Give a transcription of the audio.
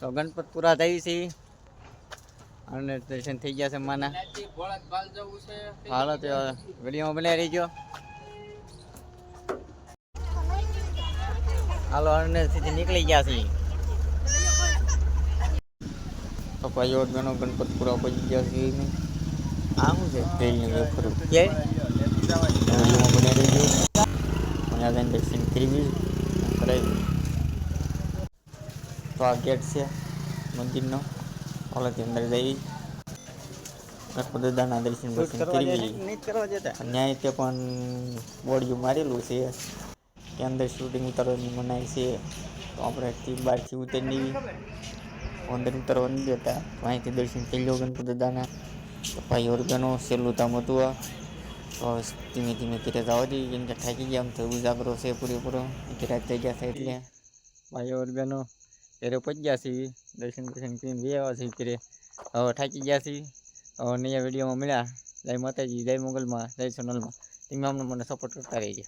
તો ગણપતપુરા થઈ છે. અને દર્શન થઈ ગયા છે માના. હાલો તો વિડીયોમાં બનાવી રહીજો. હાલો અને સીધી નીકળી ગયા છે પપ્પા ગણો ગણપતપુરા પહોંચી ગયા છે આ શું છે? રેલની વેફર કે બનાવી રહીજો. અહીંયા જઈને દર્શન કરી કરાવી તો આ ગેટ છે મંદિરનો ઓલાથી અંદર જઈ ગણપત દાદાના દર્શન દર્શન કરી ન્યાય તે પણ બોડિયું મારેલું છે કે અંદર શૂટિંગ ઉતારવાની મનાઈ છે તો આપણે થી બહારથી ઉતરી અંદર ઉતરવા નથી દેતા તો અહીંથી દર્શન કરી લો ગણપત દાદાના તો ભાઈ ઓર્ગનો સહેલું ધામ હતું આ તો ધીમે ધીમે ઘરે જવા દઈએ કેમ કે થાકી ગયા આમ તો ઉજાગરો છે પૂરેપૂરો ઘરે થઈ ગયા છે એટલે ભાઈ ઓર્ગનો ઘરે પહોંચી ગયા છીએ દર્શન દર્શન કરીને બે આવ્યા છીએ ઘરે થાકી ગયા છીએ હવે નયા વિડીયોમાં મળ્યા. જય માતાજી, જય મોગલમાં, જય સોનલમાં. તમે અમને મને સપોર્ટ કરતા રહીજો.